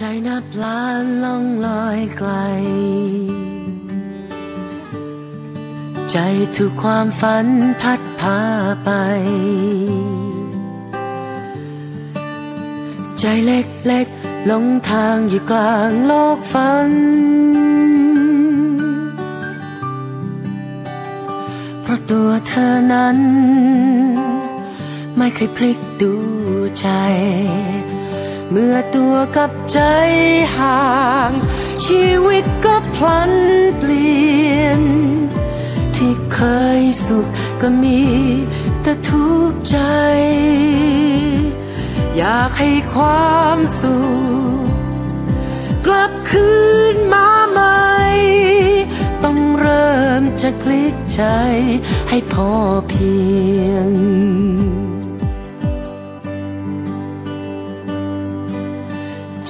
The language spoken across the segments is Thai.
ใจนับล้านล่องลอยไกล ใจถูกความฝันพัดพาไป ใจเล็กๆหลงทางอยู่กลางโลกฝัน เพราะตัวเธอนั้น ไม่เคยพลิกดูใจ เมื่อตัวกับใจห่าง ชีวิตก็พลันเปลี่ยน ที่เคยสุขก็มีแต่ทุกข์ใจ อยากให้ความสุขกลับคืนมาใหม่ต้องเริ่มจากพลิกใจให้พอเพียง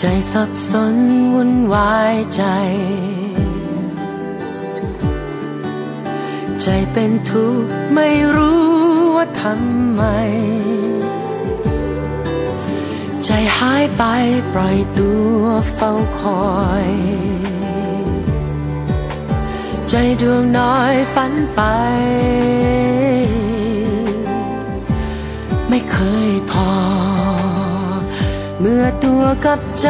ใจสับสนวุ่นวายใจ ใจเป็นทุกข์ไม่รู้ว่าทำไม ใจหายไปปล่อยตัวเฝ้าคอย ใจดวงน้อยฝันไป ไม่เคยพอ มื่อตัวกับใจ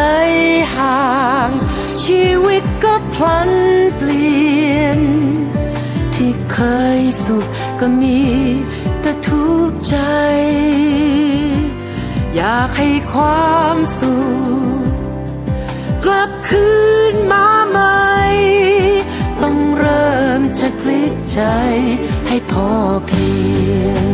ห่าง ชีวิตก็พลันเปลี่ยน ที่เคยสุขก็มีแต่ทุกข์ใจ อยากให้ความสุขกลับคืนมาใหม่ต้องเริ่มจากพลิกใจให้พอเพียง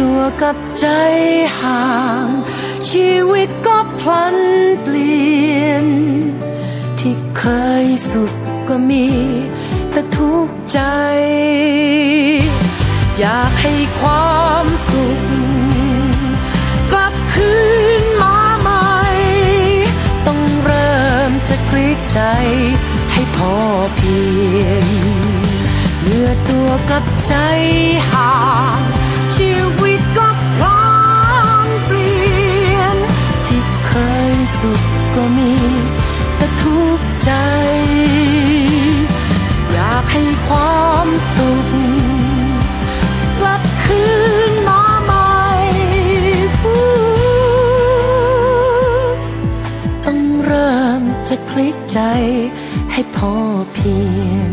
ตัวกับใจห่าง ชีวิตก็พลันเปลี่ยน ที่เคยสุขก็มี แต่ทุกข์ใจ อยากให้ความสุข กลับคืนมาใหม่ ต้องเริ่มจากลิกใจ ให้พอเพียงเมื่อตัวกับใจห่างชี มีแต่ทุกใจ อยากให้ความสุขกลับคืนมาใหม่ต้องเริ่มจากพลิกใจให้พอเพียง